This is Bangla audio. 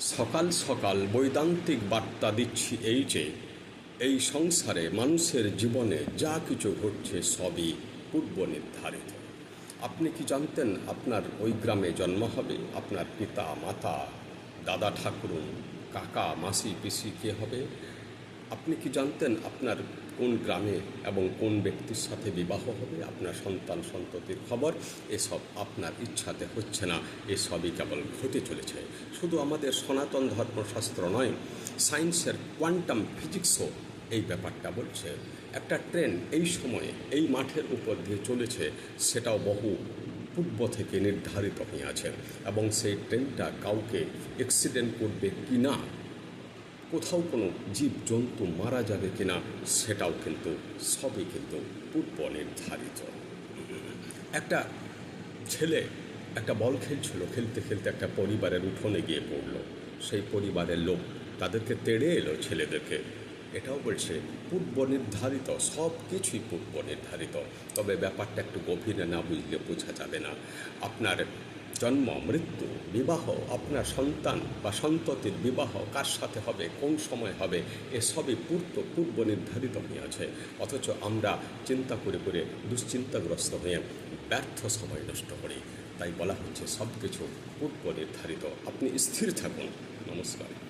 সকাল সকাল বৈদান্তিক বার্তা দিচ্ছি এই যে, এই সংসারে মানুষের জীবনে যা কিছু ঘটছে সবই পূর্ব নির্ধারিত। আপনি কি জানতেন আপনার ওই গ্রামে জন্ম হবে? আপনার পিতা, মাতা, দাদা ঠাকুরুন, কাকা, মাসি, পিসি কে হবে? আপনি কি জানতেন আপনার কোন গ্রামে এবং কোন ব্যক্তির সাথে বিবাহ হবে? আপনার সন্তান, সন্ততির খবর? এসব আপনার ইচ্ছাতে হচ্ছে না। এসবই কেবল ঘটে চলেছে। শুধু আমাদের সনাতন ধর্মশাস্ত্র নয়, সায়েন্সের কোয়ান্টাম ফিজিক্সও এই ব্যাপারটা বলছে। একটা ট্রেন এই সময়ে এই মাঠের উপর দিয়ে চলেছে, সেটাও বহু পূর্ব থেকে নির্ধারিত হয়ে আছে এবং সেই ট্রেনটা কাউকে অ্যাক্সিডেন্ট করবে কি না কোথাও কোনো জীব জন্তু মারা যাবে কিনা সেটাও কিন্তু সবই কিন্তু পূর্ব নির্ধারিত একটা ছেলে একটা বল খেলছিল, খেলতে খেলতে একটা পরিবারের উঠোনে গিয়ে পড়ল। সেই পরিবারের লোক তাদেরকে তেড়ে এলো ছেলেদেরকে। এটাও বলছে পূর্ব নির্ধারিত সব কিছুই পূর্ব নির্ধারিত তবে ব্যাপারটা একটু গভীরে না বুঝলে বোঝা যাবে না। আপনার জন্ম, মৃত্যু, বিবাহ, আপনার সন্তান বা সন্ততির বিবাহ কার সাথে হবে, কোন সময় হবে, এসবই পূর্ব পূর্ব নির্ধারিত হয়ে আছে। অথচ আমরা চিন্তা করে করে দুশ্চিন্তাগ্রস্ত হয়ে ব্যর্থ সময় নষ্ট করি। তাই বলা হচ্ছে সব কিছু পূর্ব নির্ধারিত। আপনি স্থির থাকুন। নমস্কার।